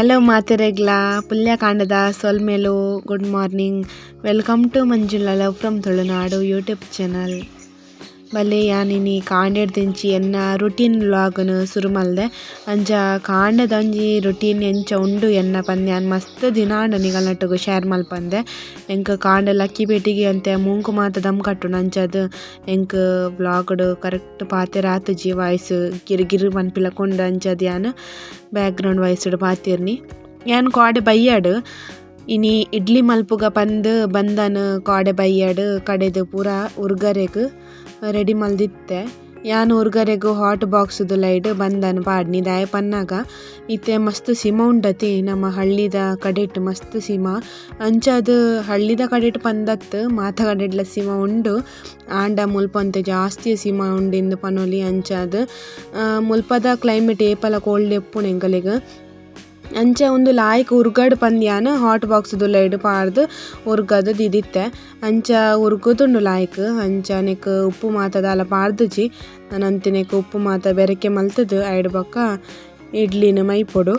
Hello ಮಾತೆರೆಗ್ಲ. ಪುಲ್ಯ ಕಾಂಡದ ಸೊಲ್ಮೆಲು good morning welcome to Manjula love from Tulunadu YouTube channel ಯಾನಿನಿ ಕಾಂಡೆಡ್ ದಿಂಚಿ ಎನ್ನ ರುಟೀನ್ ವ್ಲಾಗ್ನ್ ಸುರು ಮಲ್ದೆ ಅಂಚ ಕಾಂಡದ ಒಂಜಿ ರುಟೀನ್ ಎಂಚ ಉಂಡು ಎನ್ನ ಪಂದ್ ಯಾನ್ ಮಸ್ತ್ ದಿನಾಂಡ ನಿಗಲ್ನಟ್ಟುಗು ಶೇರ್ ಮಲ್ಪಂದೆ. ಎಂಕ್ ಕಾಂಡ ಲಕ್ಕಿ ಪೇಟಿಗೆ ಅಂತೆ ಮೂಂಕು ಮಾತ ದಮ್ ಕಟ್ಟುಂಡು ಅಂಚಾದ್ ಎಂಕ್ ವ್ಲಾಗ್ಡ್ ಕರೆಕ್ಟ್ ಪಾತೆ ಆತುಜಿ ವಾಯ್ಸ್ ಗಿರ್ ಗಿರ್ ಪನ್ಪಿಲಕುಂಡು ಅಂಚಾದ್ ಯಾನ್ ಬ್ಯಾಕ್ಗ್ರೌಂಡ್ ವಾಯ್ಸ್ಡ್ ಪಾತೆರ್ನಿ ಯಾನ್ ಕಾಡೆ ಬಯ್ಯಾಡ್ ಇನಿ ಇಡ್ಲಿ ಮಲ್ಪುಗ ಪಂದ್ ಬಂದನ್ ಕಾಡೆ ಬಯ್ಯಾಡ್ ಕಡೆದ್ ಪೂರ ಉರ್ಗರೆಗ್. ರೆಡಿ ಮಲ್ದಿತ್ತೆ. ಯಾನ್ ಉರ್ಗರೆಗ್ ಹಾಟ್ ಬಾಕ್ಸ್ದು ಲೈಟ್ ಬಂದನ್ ಪಾಡ್ನಿ. ದಾಯೆ ಪನ್ನಗ ಇತ್ತೆ ಮಸ್ತ್ ಸಿಮ ಉಂಡತಿ. ನಮ ಹಳ್ಳಿದ ಕಡೆಟ್ ಮಸ್ತ್ ಸಿಮ. ಅಂಚಾದ್ ಹಳ್ಳಿದ ಕಡೆಟ್ ಪಂದತ್, ಮಾತ ಕಡೆಟ್ಲ ಸಿಮ ಉಂಡು. ಆಂಡ ಮುಲ್ಪ ಒಂತೆ ಜಾಸ್ತಿ ಸಿಮ ಪನೋಲಿ ಪನೊಲಿ ಅಂಚಾದ್. ಮುಲ್ಪದ ಕ್ಲೈಮೇಟ್ ಏಪಲ ಕೋಲ್ಡ್ ಎಪ್ಪುನು ಎಂಕಲೆಗ್ ಅಂಚ ಉಂದು ಲಾಯ್ಕ್ ಉರ್ಗಡ್ ಪಂದ್ಯನ್ ಹಾಟ್ ಬಾಕ್ಸ್ ದುಲೈಡ್ ಪಾರ್ದ್ ಉರ್ಗದ್ ದಿದಿತ್ತೆ. ಅಂಚ ಉರ್ಗುದುಂಡು ಲಾಯ್ಕ್ ಅಂಚ ನೆಕ್ ಉಪ್ಪು ಮಾತ ದಾಲ ಪಾರ್ದುಜಿ ನೆಕ್ ಉಪ್ಪು ಮಾತ ಬೆರಕೆ ಮಲ್ತುದು ಐಡ್ ಬೊಕ ಇಡ್ಲಿನ್ ಮೈಪೊಡು.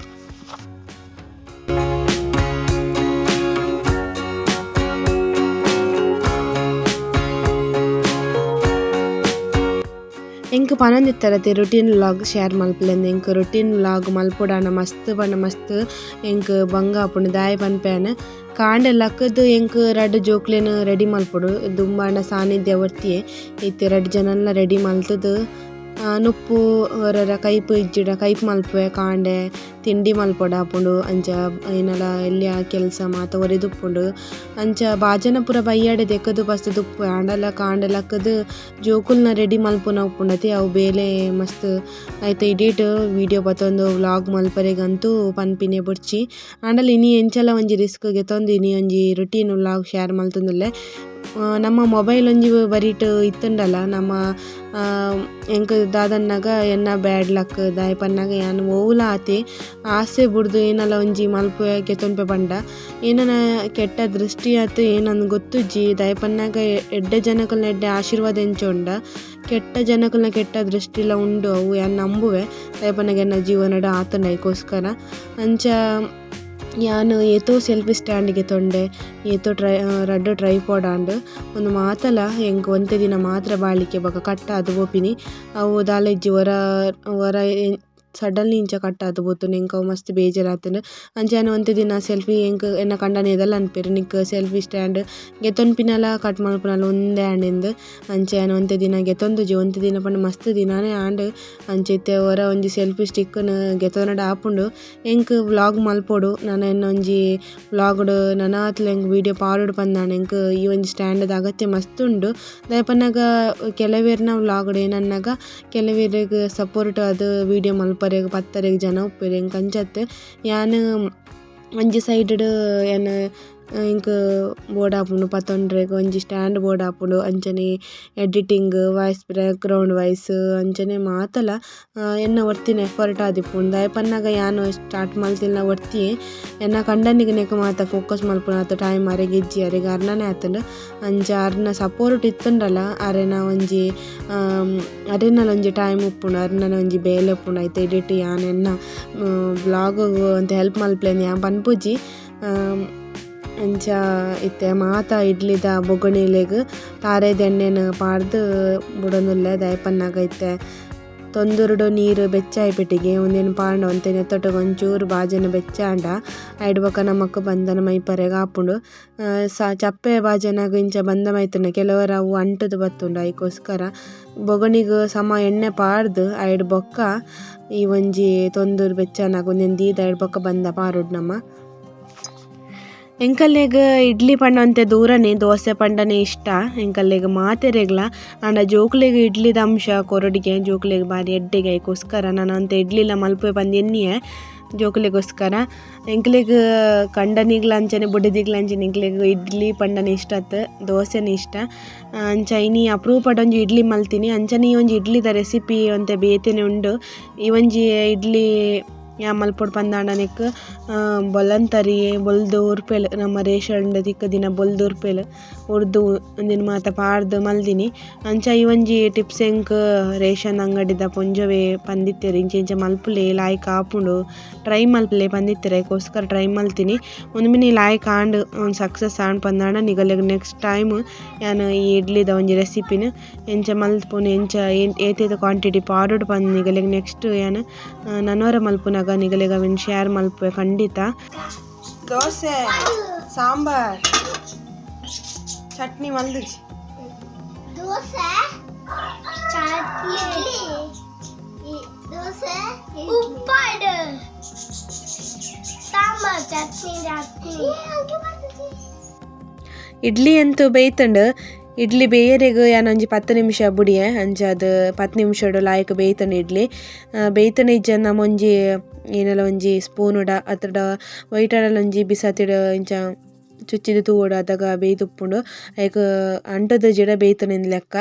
ಎಂಕ್ ತರತಿ ರುಟೀನ್ ವ್ಲಾಗ್ ಶೇರ್ ಮಲ್ಪಲೆಂದು. ಎಂಕ್ ರುಟೀನ್ ವ್ಲಾಗ್ ಮಲ್ಪೊಡಾಂಡ ಮಸ್ತ್ ಪಂಡ ಮಸ್ತ್ ಎಂಕ್ ಬಂಗ ಆಪುಂಡು ದಾಯ ಪನ್ಪೇನ ಕಾಂಡ ಲಕ್ಕದು ಎಂಕ್ ರಡ್ಡ್ ಜೋಕ್ಲೆನ್ ರೆಡಿ ಮಲ್ಪುಡು. ದುಂಬಾಂಡ ಸಾನ್ನಿಧ್ಯ ವರ್ತಿಯೇ ಇತ್ತೆ ರಡ್ಡ್ ಜನನ್ಲ ರೆಡಿ ಮಲ್ತುದು. ನುಪ್ಪು ಒರರ ಕೈಪ್ ಇಜ್ಜಿಡ, ಕೈಪ್ ಮಲ್ಪುವೆ, ಕಾಂಡೆ, ತಿಂಡಿ ಮಲ್ಪೊಡಾಪುಂಡು ಅಂಚ ಐನಲ ಎಲ್ಯ ಕೆಲಸ ಮಾತ ಒರಿದುಪ್ಪುಂಡು ಅಂಚ ಬಾಜನ ಪೂರ ಬಯ್ಯಾಡೆ ದೆಕ್ಕದು ಬಸ್ತ್ ತುಪ್ಪುವೆ ಆಂಡಲ ಕಾಂಡೆ ಲಕ್ಕದು ಜೋಕುಲ್ನ ರೆಡಿ ಮಲ್ಪುನ ಉಪ್ಪುಂಡತಿ. ಅವು ಬೇಲೆ ಮಸ್ತ್ ಐತ ಎಡಿಟ್ ವಿಡಿಯೋ ಬತ್ತೊಂದು ವ್ಲಾಗ್ ಮಲ್ಪರೆಗಂತೂ ಪನ್ಪಿನೆ ಬುಡ್ಚಿ. ಆಂಡಲ ಇನಿ ಎಂಚಲ ಒಂಜಿ ರಿಸ್ಕ್ ಗೆತ್ತೊಂದು ಇನಿ ಒಂಜಿ ರುಟೀನ್ ವ್ಲಾಗ್ ಶೇರ್ ಮಲ್ತೊಂದುಲ್ಲೆ. ನಮ್ಮ ಮೊಬೈಲ್ ಒಂಜಿ ಬರಿಟ್ ಇತ್ತುಂಡಲ ನಮ್ಮ ಎಂಕ್ ದಾದನ್ನಗ ಎನ್ನ ಬ್ಯಾಡ್ ಲಕ್ ದಾಯೆ ಪನ್ನಗ ಯಾನ್ ಓವುಲ ಆತೆ ಆಸೆ ಬುಡ್ದು ಏನಲ್ಲ ಒಂಜಿ ಮಲ್ಪುವೆ ಕೆತ್ತೊಂಪೆ ಪಂಡ. ಏನನ ಕೆಟ್ಟ ದೃಷ್ಟಿ ಆತ್ ಏನಂದ್ ಗೊತ್ತಿಜ್ಜಿ ದಾಯೆ ಪನ್ನಗ ಎಡ್ಡೆ ಜನಕಲ್ನ ಎಡ್ಡೆ ಆಶೀರ್ವಾದ ಎಂಚ ಕೆಟ್ಟ ಜನಕುಲ್ನ ಕೆಟ್ಟ ದೃಷ್ಟಿಲ ಉಂಡು ಅವು ಯಾನ್ ನಂಬುವೆ ದಾಯೆ ಎನ್ನ ಜೀವನಡ್ ಆತನ ಐಕೋಸ್ಕರ ಅಂಚ ಯಾನ್ ಏತೋ ಸೆಲ್ಫಿ ಸ್ಟ್ಯಾಂಡಿಗೆ ತೊಂಡೆ, ಏತೋ ಟ್ರೈ ರಡ್ಡ್ ಟ್ರೈಪಾಡ್ ಆಂಡ್ ಉಂದು ಮಾತಲ ಎಂಕ್ ಒಂತೆ ದಿನ ಮಾತ್ರ ಬಾಳಿಕೆ ಬೊಕ ಕಟ್ಟ ಗೋಪಿನಿ. ಅವು ದಾಲ ಇಜ್ಜಿ ಒರ ಒರ ಸಡನ್ಲಿ ಇಂಚ ಕಟ್ ಆದ್ ಪೋತುಂಡು ಎಂಕ್ ಅವು ಮಸ್ತ್ ಬೇಜಾರ್ ಆತುಂಡು ಅಂಚ ಯಾನ್ ಒಂತೆ ದಿನ ಸೆಲ್ಫಿ ಎಂಕ್ ಎನ್ನ ಕಂಡ ಏದಲ ಅನ್ಪೆರ್. ನಿಕ್ ಸೆಲ್ಫಿ ಸ್ಟ್ಯಾಂಡ್ ಗೆತೊನ್ಪಿನಲ ಕಟ್ ಮಲ್ಪುನಲ ಉಂದೆ ಹ್ಯಾಂಡ್ ಇಂದ. ಯಾನ್ ಒಂತೆ ದಿನ ಗೆತ್ತೊಂದುಜಿ ಒಂತೆ ದಿನ ಪಂಡ ಮಸ್ತ್ ದಿನಾನೇ ಆಂಡ್. ಅಂಚ ಇತ್ತೆ ಒರ ಒಂಜಿ ಸೆಲ್ಫಿ ನ ಗೆತೊನಡ ಆಪುಂಡು. ಎಂಕ್ ವ್ಲಾಗ್ ಮಲ್ಪೊಡು, ನನ ಎನ್ನ ಒಂಜಿ ವ್ಲಾಗ್ಡ್ ನನಾತ್ಲ ಎಂಕ್ ವೀಡಿಯೋ ಪಾರುಡ್ ಪಂದಾಂಡ್ ಎಂಕ್ ಈ ಒಂಜಿ ಸ್ಟ್ಯಾಂಡ್ ಅಗತ್ಯ ಮಸ್ತ್ ಉಂಡು. ದಾಯೆ ಪನ್ನಗ ಕೆಲವೆರ್ನ ವ್ಲಾಗ್ಡ್ ಏನನ್ನಗ, ಕೆಲವೆರ್ಗ್ ಸಪೋರ್ಟ್ ಆದ್ ವೀಡಿಯೋ ಮಲ್ಪರೆಗ್ ಪತ್ತರೆಗ್ ಜನ ಉಪ್ಪೆರ್ ಎಂಕ್ ಅಂಚತ್ತೆ ಯಾನ್ ಒಂಜಿ ಸೈಡ್ಡ್ ಯಾನ್ ಎಂಕ್ ಬೋಡಾಪುಂಡು ಪತೊಂಡ್ರೆಗ್ ಒಂಜಿ ಸ್ಟ್ಯಾಂಡ್ ಬೋರ್ಡ್ ಆಪುಂಡು ಅಂಚನೆ ಎಡಿಟಿಂಗ್, ವಾಯ್ಸ್ ಬ್ಯಾಕ್‌ಗ್ರೌಂಡ್ ವಾಯ್ಸ್ ಅಂಚನೆ ಮಾತಲ ಎನ್ನ ಒರ್ತಿನ ಎಫರ್ಟ್ ಆದಿಪ್ಪುಂಡು ದಾಯೆ ಪನ್ನಗ ಯಾನ್ ಸ್ಟಾರ್ಟ್ ಮಲ್ತಿಲ್ನ ಒರ್ತಿಯೆ ಎನ್ನ ಕಂಡನಿಗ್ ನೆಕ್ ಮಾತ ಫೋಕಸ್ ಮಲ್ಪುನ ಆತ. ಟೈಮ್ ಅರೆಗ್ ಇಜ್ಜಿ ಅರೆಗ್ ಅರ್ನನೆ ಆತುಂಡು. ಅಂಚ ಅರ್ನ ಸಪೋರ್ಟ್ ಇತ್ತುಂಡಲ ಅರೆನ ಒಂಜಿ ಅರೆನಲ ಒಂಜಿ ಟೈಮ್ ಉಪ್ಪುಂಡು ಅರ್ನನ ಒಂಜಿ ಬೇಲೆ ಉಪ್ಪುಂಡು ಐತ ಎಡಿಟ್ ಯಾನ್ ಎನ್ನ ಬ್ಲಾಗ್ ಅಂತ ಹೆಲ್ಪ್ ಮಲ್ಪುಲೆಂದು ಯಾ ಪನ್ಪುಜಿ. ಅಂಚ ಇತ್ತೆ, ಮಾತ ಇಡ್ಲಿದ ಬೊಗುಣಿಲೆಗ್ ತಾರೆದ ಎಣ್ಣೆನ್ ಪಾಡ್ದ್ ಬುಡೊಂದುಲ್ಲೆ ದಾಯೆ ಇತ್ತೆ. ತೊಂದುರುಡು ನೀರ್ ಬೆಚ್ಚಾಯಿಪೆಟ್ಟಿಗೆ ಉಂದೆನ್ ಪಾಂಡ ಒಂತೆ ನೆತ್ತೊಟ್ಟುಗ್ ಒಂಚೂರು ಬಾಜೆನ್ ಬೆಚ್ಚಾಂಡ ಐಡ್ ಬೊಕ ನಮಕ್ ಬಂಧನ ಮೈಪರೆಗ್ ಆಪುಂಡು. ಸ, ಚಪ್ಪೆ ಬಾಜೆನಗ ಇಂಚ ಬಂದ ಮೈತುಂಡ ಕೆಲವರ ಅವು ಅಂಟುದು ಬತ್ತುಂಡು ಐಕೋಸ್ಕರ ಬೊಗಣಿಗ್ ಸಮ ಎಣ್ಣೆ ಪಾಡ್ದ್ ಐಡ್ ಬೊಕ್ಕ ಈ ಒಂಜಿ ತೊಂದರು ಬೆಚ್ಚಾನಾಗ ಉಂದೆನ್ ದೀದ ಐಡ್ ಬೊಕ ಬಂದ ಪಾರುಡ್ ನಮ ಎಂಕಲ್ಲೆಗ್ ಇಡ್ಲಿ ಪಂಡ ದೂರನೆ, ದೋಸೆ ಪಂಡನೆ ಇಷ್ಟ. ಎಂಕಲ್ಲೆಗ್ ಮಾತೆರೆಗ್ಲ ಆಂಡ ಜೋಕ್ಲೆಗ್ ಇಡ್ಲಿದ ಅಂಶ ಕೊರಡಿಗೆ ಜೋಕ್ಲೆಗ್ ಬಾರಿ ಎಡ್ಡೆಗೆ ಐಕೋಸ್ಕರ. ಅಂತ ಒಂತೆ ಇಡ್ಲಿಲ ಮಲ್ಪುವೆ ಬಂದು ಎಂಕ್ಲೆಗ್ ಕಂಡನಿಗ್ಲ ಅಂಚನೆ, ಬುಡದಿಗ್ಲ ಅಂಚನೆ ಎಂಕ್ಲೆಗ್ ಇಡ್ಲಿ ಪಂಡನೆ ಇಷ್ಟ ಆತ್ ದೋಸೆನೆ ಇಷ್ಟ. ಅಂಚ ಇನಿ ಅಪರೂಪಡ್ ಒಂಜಿ ಇಡ್ಲಿ ಮಲ್ತೀನಿ. ಅಂಚನೆ ಈ ಒಂಜಿ ಇಡ್ಲಿದ ರೆಸಿಪಿ ಒಂತೆ ಬೇತೆನೆ ಉಂಡು. ಈ ಒಂಜಿ ಇಡ್ಲಿ ಯಾ ಮಲ್ಪೊಡು ಪಂದಾಂಡ ನೆಕ್ ಬೊಲ್ಲಂತರಿ ಬೊಲ್ದು ಉರ್ಪೆಲ್ ನಮ ರೇಷನ್‌ಡ್ ತಿಕ್ಕು ದಿನ ಬೊಲ್ದು ಉರ್ಪೆಲ್ ಉರ್ದು ಉಂದೆನ್ ಮಾತ ಪಾಡ್ದ್ ಮಲ್ತಿನಿ ಅಂಚ ಈ ಒಂಜಿ ಟಿಪ್ಸ್ ಎಂಕ್ ರೇಷನ್ ಅಂಗಡಿದ ಪೊಂಜೊವೆ ಪಂದಿತ್ತೆರ್. ಇಂಚ ಇಂಚ ಮಲ್ಪುಲೆ ಲಾಯ್ಕ್ ಆಪುಂಡು ಟ್ರೈ ಮಲ್ಪುಲೆ ಪಂದಿತ್ತೆರ್. ಐಕೋಸ್ಕರ ಟ್ರೈ ಮಲ್ತಿನಿ. ಉಂದು ಮಿನಿ ಲಾಯ್ಕ್ ಆಂಡ್ ಸಕ್ಸಸ್ ಆಂಡ್ ಪಂದಾಂಡ ನಿಗಲೆಗ್ ನೆಕ್ಸ್ಟ್ ಟೈಮ್ ಯಾನ್ ಈ ಇಡ್ಲಿದ ಒಂಜಿ ರೆಸಿಪಿನ್. ಎಂಚ ಮಲ್ಪುನ, ಎಂಚ ಏತೆದ ಕ್ವಾಂಟಿಟಿ ಪಾಡುಡ್ ಪಂದ್ ನಿಗಲೆಗ್ ನೆಕ್ಸ್ಟ್ ಯಾನ್ ನನೊರ ಮಲ್ಪುನಗ ನಿಗಲೆಗ್ ವಿನ್ ಶೇರ್ ಮಲ್ಪೆ ಖಂಡಿತ. ದೋಸೆ ಸಾಂಬಾರ್ ಚಟ್ನಿ ಮಲ್ದಿಜಿ. ದೋಸೆ ಚಟ್ನಿ ಇ- ದೋಸೆ ಉಪ್ಪಾಡು ಸಾಂಬಾರ್ ಚಟ್ನಿ ಚಟ್ನಿ ಇಡ್ಲಿ ಅಂತೂ ಬೇಯ್ತಂಡ್. ಇಡ್ಲಿ ಬೇಯರೆಗ್ ഞാൻ ಒಂಜಿ പത്ത് ನಿಮಿಷ ಬುಡಿಯೆ ಅಂಚ ಅದ್ ಪತ್ತು ನಿಮಿಷಡ್ ಲಾಯ್ಕ್ ಬೇಯ್ತಂಡ್ ಇಡ್ಲಿ. ಬೇಯ್ತಂಡ ಇಜ್ಜಂದ ನಮ ಒಂಜಿ ಏನಲ ಒಂಜಿ ಸ್ಪೂನುಡ ವೈಟ್ ಒಯ್ಟಡಲ ಒಂಜಿ ಬಿಸಾತಿಡ್ ಇಂಚ ಚುಚ್ಚಿದ ತೂವೊಡು ಅದಾಗ ಬೇಯ್ದುಪ್ಪುಂಡು. ಐಕ್ ಅಂಟುದ ಜಿಡ ಬೇಯ್ತುಂಡು ಲೆಕ್ಕ.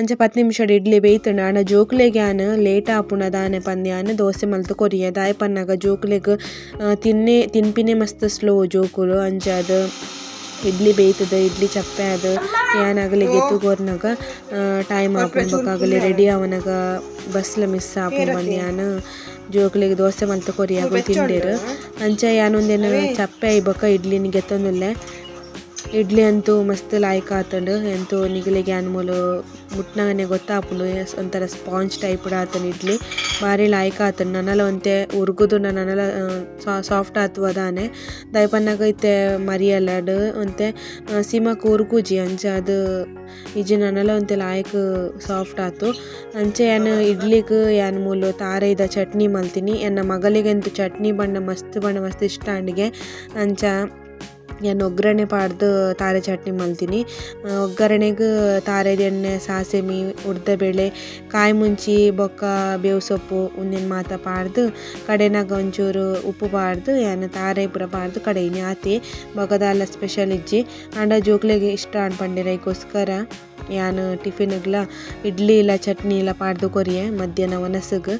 ಅಂಚ ಪತ್ತು ನಿಮಿಷಡ್ ಇಡ್ಲಿ ಬೇಯ್ತುಂಡು. ಆಂಡ ಜೋಕುಲೆಗ್ ಯಾನ್ ಲೇಟ್ ಆಪುಂಡು ದಾನೆ ಪಂದ್ ದೋಸೆ ಮಲ್ತ್ ಕೊರಿಯ. ದಾಯೆ ಪನ್ನಗ ಜೋಕುಲೆಗ್ ತಿನ್ನೆ, ತಿನ್ಪಿನೆ ಮಸ್ತ್ ಸ್ಲೋ ಜೋಕುಲು. ಅಂಚ ಅದ್ ಇಡ್ಲಿ ಬೇಯ್ತದ ಇಡ್ಲಿ ಚಪ್ಪೆ ಅದು. ಯಾನ್ ಆಗಲಿ ಗೆತ್ತು ಗೋರ್ನಾಗ ಟೈಮ್ ಆಗಲಿ ರೆಡಿ ಅವನಾಗ ಬಸ್ಲ ಮಿಸ್ ಪಂದ್ ಯಾನ್ ಜೋಕುಲೆಗ್ ದೋಸೆ ಮಲ್ತಕೋರಿ ಆಗೋ ತಿಂಡಿರು ಅಂಚ ಯಾನ್ ಉಂದೆನ್ ಚಪ್ಪೆ ಇಬ್ಬಕ ಇಡ್ಲಿನ್ ಗೆತ್ತೊಂದುಲ್ಲೆ ಇಡ್ಲಿ ಅಂತೂ ಮಸ್ತ್ ಲಾಯ್ಕ್ ಆತಂಡು. ಎಂತು ನಿಗಲಿಗೆ ಅನ್ಮೂಲು ಮುಟ್ನಾಗನೆ ಗೊತ್ತಾಪುಂಡು. ಎಸ್, ಒಂಥರ ಸ್ಪಾಂಜ್ ಟೈಪ್ಡ್ ಆತನ ಇಡ್ಲಿ. ಬಾರಿ ಲಾಯ್ಕ್ ಆತುಂಡು. ನನಲ ಒಂತೆ ಉರ್ಗುದು ನನಲ ಸಾಫ್ಟ್ ಆತು ದಾನೆ ದಾಯೆ ಪನ್ನಗ ಇತ್ತೆ ಒಂತೆ ಸಿಮಕ್ ಉರ್ಗುಜಿ, ಅಂಚ ಅದು ಇಜ್ಜಿ ನನಲ ಒಂತೆ ಲಾಯ್ಕ್ ಸಾಫ್ಟ್ ಆತು. ಅಂಚೆ ಯಾನ್ ಇಡ್ಲಿಗ್ ಯಾನ್ ಮೂಲು ತಾರೆದ ಚಟ್ನಿ ಮಲ್ತಿನಿ. ಎನ್ನ ಮಗಲಿಗಂತೂ ಚಟ್ನಿ ಬಣ್ಣ ಮಸ್ತ್ ಬಣ್ಣ ಮಸ್ತ್ ಇಷ್ಟ ಅಂಡಿಗೆ ಅಂಚ ಯಾನ್ ಒಗ್ಗರಣೆ ಪಾಡ್ದು ತಾರೆ ಚಟ್ನಿ ಮಲ್ತಿನಿ. ಒಗ್ಗರಣೆಗೆ ತಾರೆದ ಎಣ್ಣೆ ಸಾಸೆಮಿ ಉರ್ದಬೇಳೆ ಕಾಯಿ ಮುಂಚಿ, ಬೊಕ್ಕ, ಬೇವು ಸೊಪ್ಪು ಉನ್ನಿನ ಮಾತ ಪಾಡ್ದು ಕಡೆನಾಗ ಒಂಚೂರು ಉಪ್ಪು ಪಾಡ್ದು ಏನು ತಾರೆ ಪೂರ ಪಾಡ್ದು ಕಡೆಯಿನಿ ಆತಿ ಬೊಗದಾಲ ಸ್ಪೆಷಲ್ ಇಜ್ಜಿ. ಆಂಡ ಜೋಕ್ಲೆಗೆ ಇಷ್ಟ ಅನ್ಪಂಡಿರ ಈಗೋಸ್ಕರ ಯಾನ್ ಟಿಫಿನ್ಗ್ಲ ಇಡ್ಲಿ ಇಲ್ಲ ಚಟ್ನಿ ಇಲ್ಲ ಪಾಡ್ದು ಕೊರಿಯೆ ಮಧ್ಯಾಹ್ನ ಒನಸಗೆ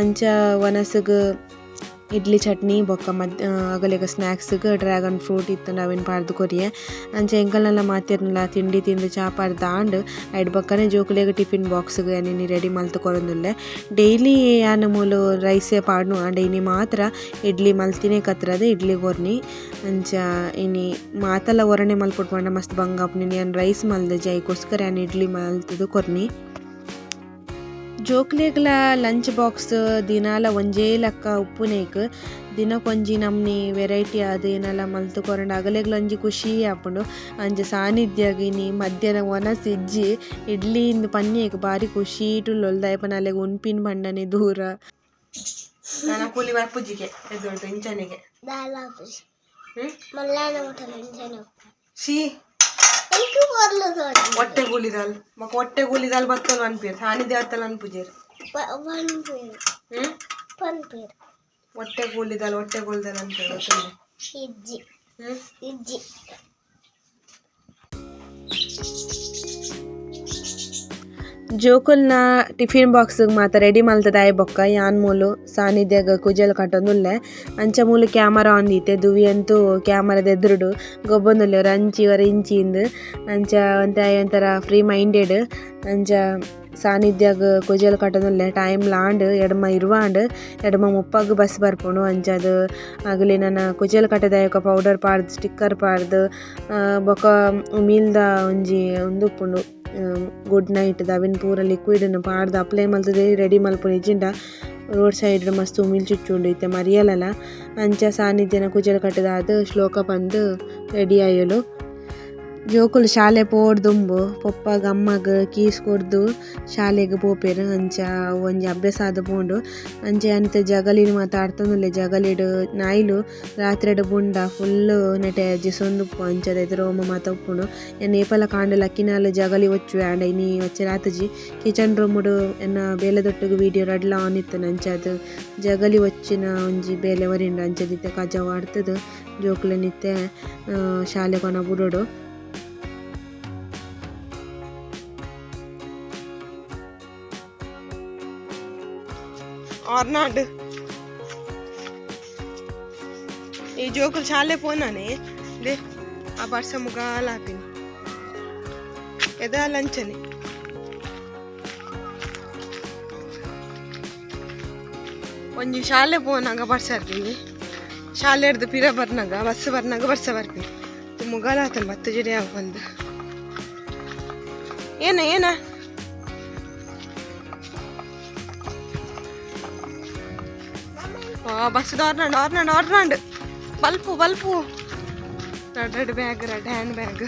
ಅಂಚ ವನಸ್ಗ್ ಇಡ್ಲಿ ಚಟ್ನಿ, ಬೊಕ್ಕ ಮದ್ ಅಗಲೆಗ್ ಸ್ನ್ಯಾಕ್ಸ್ಗ್ ಡ್ರ್ಯಾಗನ್ ಫ್ರೂಟ್ ಇತ್ತಂಡ ಅವೆನ್ ಪಾಡ್ದ್ ಕೊರಿಯೆ. ಅಂಚ ಎಂಕಲ್ನಲ ಮಾತೆರ್ನಲ ತಿಂಡಿ ತಿಂದು ಚಾ ಪಾಡ್ದ್ ಆಂಡ್ ಐಡ್ ಬೊಕ್ಕನೆ ಜೋಕುಲೆಗ್ ಟಿಫಿನ್ ಬಾಕ್ಸ್ಗ್ ಯಾನಿನಿ ರೆಡಿ ಮಲ್ತ್ ಕೊರೊಂದುಲ್ಲೆ ಡೈಲಿ ಯಾನ್ ಮೂಲು ರೈಸೆ ಪಾಡ್ನು ಆಂಡ ಇನಿ ಮಾತ್ರ ಇಡ್ಲಿ ಮಲ್ತಿನೇ ಕತ್ರದ ಇಡ್ಲಿ ಕೊರ್ನಿ ಅಂಚ ಇನಿ ಮಾತಲ ಒರಣೆ ಮಲ್ಪುಡು ಪಂಡ ಮಸ್ತ್ ಬಂಗಾಪ್ ಆಪುಂಡು ಯಾನ್ ರೈಸ್ ಮಲ್ದೆ ಜೈಕೋಸ್ಕರ ಯಾನ್ ಇಡ್ಲಿ ಮಲ್ತದು ಕೊರ್ನಿ. ಜೋಕ್ಲೆಗ್ಲ ಲಂಚ್ ಬಾಕ್ಸ್ ದಿನಾಲ ಒಂಜೇ ಲಕ್ಕ ಉಪ್ಪುನೇಕ್. ದಿನಕ್ಕೊಂಜಿ ನಮ್ನಿ ವೆರೈಟಿ ಆದ್ ಮಲ್ತು ಮಲ್ತ್ ಕೊರಂಡ ಅಗಲೆಗ್ಲ ಒಂಜಿ ಖುಷಿ ಆಪುಂಡು. ಅಂಜ ಸಾನ್ನಿಧ್ಯಗಿನಿ ಮಧ್ಯಾಹ್ನ ವನಸ್ ಇಜ್ಜಿ ಇಡ್ಲಿಂದ್ ಪನ್ಯೆಗ್ ಬಾರಿ ಖುಷಿ ಟುಲ್ಲೊಲ್ ದಾಯೆ ಪಂಡ ಅಲೆಗ್ ಉನ್ಪಿನ್ ಪಂಡನೆ ದೂರ. ನಾನ ಕೂಲಿ ಬರ್ಪುಜ್ಜಿಗೆ ಇಂಚನೆಗೆ ಶೀ ತೋರಿ ಹೊಟ್ಟೆ ಕೂಲಿದಾಲ್ ಮಕ್ಕ ಹೊಟ್ಟೆ ಕೂಲಿದಾಲ್ ಬತ್ತಲ್ ಅನ್ಪೇರ್ ಸಾನಿದ್ದೆ ಆತಲ್ ಅನ್ಪುಜೇರ್ ಒನ್ ಪೇರ್. ಹ್ಮ್? One pair. ಹೊಟ್ಟೆ ಕೂಲಿದಾಲ್ ಹೊಟ್ಟೆ ಕೂಲಿದಾಲ್ ಅನ್ಪೇರ್ ಇಜ್ಜಿ. ಹ್ಮ್? ಇಜ್ಜಿ. ಜೋಕುಲ್ನ ಟಿಫಿನ್ ಬಾಕ್ಸಿಗೆ ಮಾತ ರೆಡಿ ಮಲ್ತದಾಯೆ ಬೊಕ್ಕ. ಯಾನ್ ಮೂಲು, ಸಾನಿಧ್ಯಗ್ ಕುಜಲ್ ಕಟ್ಟೊಂದುಲ್ಲೆ. ಅಂಚ ಮೂಲು ಕ್ಯಾಮರಾ ಆನ್ ದುವಿ ಅಂತೂ ಕ್ಯಾಮರಾದ ಎದುರುಡು ಗೊಬ್ಬೊಂದುಲ್ಲೆ. ಅಂಚಿ ಇಂಚಿ ಇಂಚಿಂದ್. ಅಂಚ ಒಂತೆ ಒಂಥರ ಫ್ರೀ ಮೈಂಡೆಡ್ ಅಂಚ ಸಾನಿಧ್ಯಗ್ ಕುಜಲ್ ಕಟ್ಟೊಂದುಲ್ಲೆ. ಟೈಮ್ ಲಾಂಡ್, ಎಡಮ ಇರುವಾಂಡ್, ಎಡಮ ಮುಪ್ಪಾಗ ಬಸ್ ಬರ್ಪುಂಡು ಅಂಚ ಆಗಲಿ ನನ್ನ ನನ ಕುಜಲ್ ಕಟ್ಟದಾಯಕ ಪೌಡರ್ ಪಾಡ್ದ್ ಸ್ಟಿಕ್ಕರ್ ಪಾಡ್ದ್ ಬೊಕ ಉಮಿಲ್ದ ಒಂಜಿ ಉಂದುಪ್ಪುಂಡು ಗುಡ್ ನೈಟ್ ಅವೆನ್ ಪೂರ ಲಿಕ್ವಿಡ್ ನ್ ಪಾಡ್ದ್ ಅಪ್ಲೈ ಮಲ್ತುದೆ ರೆಡಿ ಮಲ್ಪುನ ಇಜ್ಜಿಂಡ ರೋಡ್ ಸೈಡ್ ಮಸ್ತ್ ಉಮಿಲ್ ಚುಚ್ಚುಂಡು ಇತ್ತೆ ಮರಿಯಲಲ ಅಂಚ ಸಾನ್ನಿಧ್ಯನ ಕುಜಲ್ ಕಟ್ಟದಾದ್ ಶ್ಲೋಕ ಪಂದ್ ರೆಡಿ ಆಯೊಲು ಜೋಕುಲು ಶಾಲೆ ಪೋಡ್ದುಂಬು, ಪೊಪ್ಪಗ್ ಅಮ್ಮಗ್ ಕೀಸ್ ಕೊರ್ದು ಶಾಲೆಗೆ ಪೋಪೇರು, ಅಂಚ, ಒಂಜಿ ಅಭ್ಯಾಸ ಆದ ಪೋಂಡು. ಅಂಚ ಅಂತ ಜಗಲಿನ್ ಮಾತ ಜಗಲಿಡು ನಾಯಿಲು ನಾಯಿಲ್ ರಾತ್ರೆಡ್ ಬುಂಡ ಫುಲ್ಲು ನೆಟೆ ಸೊಂದು ಅಂಚದ ಎದುರು ಓಮ ಮಾತ ಉಪ್ಪುಂಡು ಎನ್ನ ಏಪಲ ಕಾಂಡ ಲಕ್ಕಿನಲ್ಲಿ ಜಗಲಿ ಒಚ್ಚು, ಆಂಡ ಇನಿ ಒಚ್ಚೆ ರಾತ್ಜಿ ಕಿಚನ್ ರೂಮ್ಡ್ ಎನ್ನ ಬೇಲೆ ದೊಟ್ಟುಗ್ ವೀಡಿಯೋ ರಡ್ಲ ಆನ್ ಇತ್ತು ಅಂಚಾದ್ ಜಗಲಿ ಒಚ್ಚಿನ ಒಂಜಿ ಬೇಲೆ ಒರಿಂಡು, ಅಂಚ ದಿತ್ತೆ ಕಜಾವು ಆಡ್ತುದು ಜೋಕುಲು ನಿತ್ತೆ ಶಾಲೆ ಕೊನ ಬುಡೋಡು. ಆರ್ನಾಡ್ ಈ ಜೋಕುಲು ಶಾಲೆ ಪೋನಾನೆ ದೇ ಆ ಬರ್ಸ ಮುಗಾಲ ಹಾಪಿನಿ ಎದ ಲಂಚನೆ ಒಂಜಿ ಶಾಲೆ ಪೋನಾಗ ಬರ್ಸ ಇರ್ತೀನಿ ಶಾಲೆ ಹಿಡ್ದು ಪಿರ ಬರ್ನಾಗ ಬಸ್ ಬರ್ನಾಗ ಬರ್ಸ ಬರ್ತೀನಿ ಮುಗಾಲ ಆತನ ಬತ್ತು ಜಡಿ ಆಗ ಬಂದು ಏನ ಏನ ಬಸ್ ಡೋರ್ನಾಂಡ್ ಡೋರ್ನಾಂಡ್ ಡೋರ್ನಾಂಡ್ ಬಲ್ಪು bulb. Red red bag red hand bag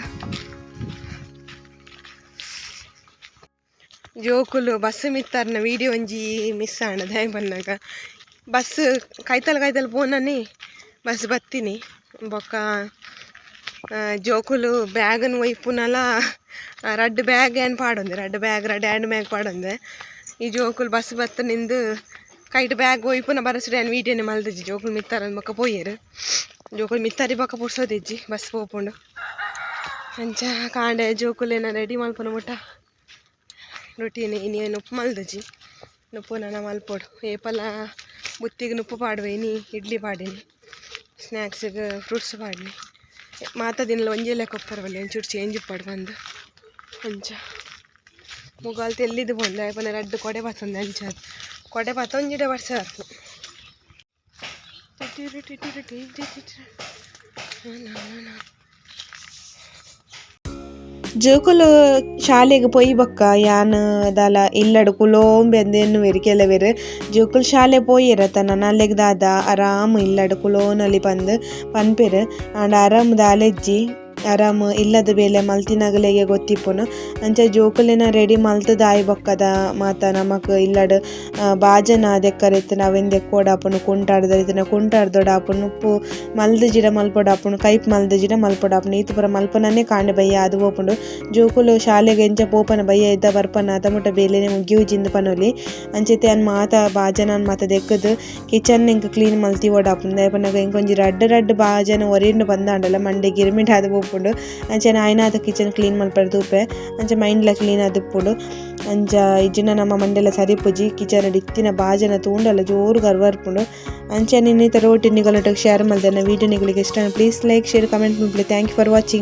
ಜೋಕುಲು ಬಸ್ ಮಿತ್ತಾರ್ನ ವಿಡಿಯೋ ಒಂಜಿ ಮಿಸ್ ಆಂಡ ದಾಯ್ ಬಂದಾಗ. ಬಸ್ ಕೈತಲ್ ಕೈತಲ್ ಪೋನನಿ ಬಸ್ ಬತ್ತೀನಿ. ಬೊಕ್ಕ ಜೋಕುಲು ಬ್ಯಾಗನ್ ಒಯ್ಪುನಲ ರಡ್ಡ್ ಬ್ಯಾಗ್ ಏನು ಪಾಡೊಂದೆ? ರಡ್ಡ್ ಬ್ಯಾಗ್ ರ ಹ್ಯಾಂಡ್ ಬ್ಯಾಗ್ ಪಾಡೊಂದೆ? ಈ ಜೋಕುಲು ಬಸ್ ಬತ್ತ ನಿಂದು ಕೈಟ್ ಬ್ಯಾಗ್ ಬರಸ್ರೆ ಏನು ವೀಡಿಯೋನೆ ಮಲ್ದಜ್ಜಿ ಜೋಕುಲು ಮಿತ್ತಾರ ಬೊಕ್ಕ ಪೋಯೆರ್ ಜೋಕುಲು ಮಿತ್ತಾರಿ ಬೊಕ್ಕ ಪುಡ್ಸೋದಿಜ್ಜಿ ಬಸ್ ಪೋಪುಂಡು ಅಂಚ ಕಾಂಡೆ ಜೋಕುಲೇನ ರೆಡಿ ಮಲ್ಪುನ ಮುಟ್ಟ ರೊಟ್ಟಿನ ಇನ್ನೇನು ಉಪ್ಪು ಮಲ್ದಜಿ ನುಪ್ಪು ನನ್ನ ಮಲ್ಪೊಡು ಏಪಲ ಬುತ್ತಿಗೆ ನುಪ್ಪು ಪಾಡುವೆ ನೀ ಇಡ್ಲಿ ಪಾಡಿನಿ ಸ್ನ್ಯಾಕ್ಸಿಗೆ ಫ್ರೂಟ್ಸ್ ಪಾಡಿನಿ ಮಾತದಿನಲ್ಲ ಒಂಜೇ ಲೆಕ್ಕ ಒಪ್ಪರವಲ್ಲ ಒಂಚೂರು ಚೇಂಜ್ ಪಾಡು ಬಂದು ಅಂಚ ಮುಗಾಲ್ ತೆಲ್ಲಿದ್ದು ಬಂದ ಏಪಲ ರಡ್ಡು ಕೊಡೆ ಬತ್ತೊಂದು ಅಂಚ ಕೊಡೆ ವರ್ಷ ಆಯ್ತು ಜೋಕುಲು ಶಾಲೆಗೆ ಪೊಯ್ ಬಕ್ಕ, ಯಾನ್ ದಾಲ ಇಲ್ಲಡ್ ಕುಲೋಂಬೆ ಅಂದೆನ್ನು ವೆರಿ ಜೋಕುಲು ಶಾಲೆ ಪೋಯೆರ್ ತನ ನಲ್ಲೆಗ್ ದಾದ, ಆರಾಮ್ ಇಲ್ಲಡ್ ಕುಲೋನಲ್ಲಿ ಪಂದ್, ಪನ್ಪೆರ್. ಆಂಡ ಆರಾಮ್ ದಾಲೆಜ್ಜಿ ಆರಾಮ್ ಇಲ್ಲದ ಬೇಲೆ ಮಲ್ತಿನಗಲೆಗೆ ಗೊತ್ತಿಪ್ಪುನು. ಅಂಚ ಜೋಕುಲೆನ ರೆಡಿ ಮಲ್ತದ ಆಯ್ ಬೊಕ್ಕದ ಮಾತ ನಮಕ್ ಇಲ್ಲಡ್ ಬಾಜನ ದೆಕ್ಕರೆತ್ ನಾವೆನ್ ಕೋಡಾಪುನು ಕುಂಟಾಡ್ದ ಇದನ್ನ ಕುಂಟಾಡ್ದೊಡಾಪುನು. ಉಪ್ಪು ಮಲ್ದ ಜಿಡ ಮಲ್ಪೊಡಾಪುನು, ಕೈಪ್ ಮಲ್ದ ಜಿಡ ಮಲ್ಪೊಡಾಪುನು, ಈತ ಪೂರ ಮಲ್ಪನನೆ ಕಾಂಡೆ ಬಯ್ಯ ಅದು ಓಪುಂಡು ಜೋಕುಲು ಶಾಲೆಗೆ ಎಂಚ ಪೋಪನ ಬಯ್ಯ ಇದ್ದ ಬರ್ಪನ ಅತಮುಟ ಬೇಲೆನೆ ಮುಗ್ಗಿವುಜಿಂದ ಪನೊಲಿ. ಅಂಚೆತೆ ಅನ್ ಮಾತ ಬಾಜನ ಮಾತ ದೆಕ್ಕದು, ಕಿಚನ್ ಇಂಕ ಕ್ಲೀನ್ ಮಲ್ತಿ ಓಡಾಪುಂಡು ದಾಯಪನಗ ಎಂಕೊಂಜಿ ರಡ್ಡ್ ರಡ್ಡ್ ಬಾಜನ ಒರಿಂಡು ಬಂದಾಂಡಲ್ಲ ಮಂಡೆ ಗಿರ್ಮಿಟ್ ಆದ್ ಪೋಪುಂಡು ಅಂಚನೆ ಆಯ್ನ ಆದ ಕಿಚನ್ ಕ್ಲೀನ್ ಮಲ್ಪರೆ ತೂಪೆ ಅಂಚ ಮೈಂಡ್ಲ ಕ್ಲೀನ್ ಆದಿಪ್ಪುಡು ಅಂಚ ಇಜ್ಜಿನ ನಮ್ಮ ಮಂಡೆಲ ಸರಿಪುಜಿ ಕಿಚನ್ ಇತ್ತಿನ ಬಾಜನ ತೂಂಡಲ ಜೋರು ಗರ್ವರ್ಪುಂಡು ಅಂಚನೆ ಇನ್ನಿತ ರೋಟಿ ನಿಗಲಟಕ್ಕೆ ಶೇರ್ ಮಲ್ದೆನ ವೀಡಿಯೋ ನಿಗಳಿಗೆ ಇಷ್ಟ. ಪ್ಲೀಸ್ ಲೈಕ್ ಶೇರ್ ಕಮೆಂಟ್ ಮಾಡ್ಬಿಡಿ ಥ್ಯಾಂಕ್ ಯು ಫಾರ್ ವಾಚಿಂಗ್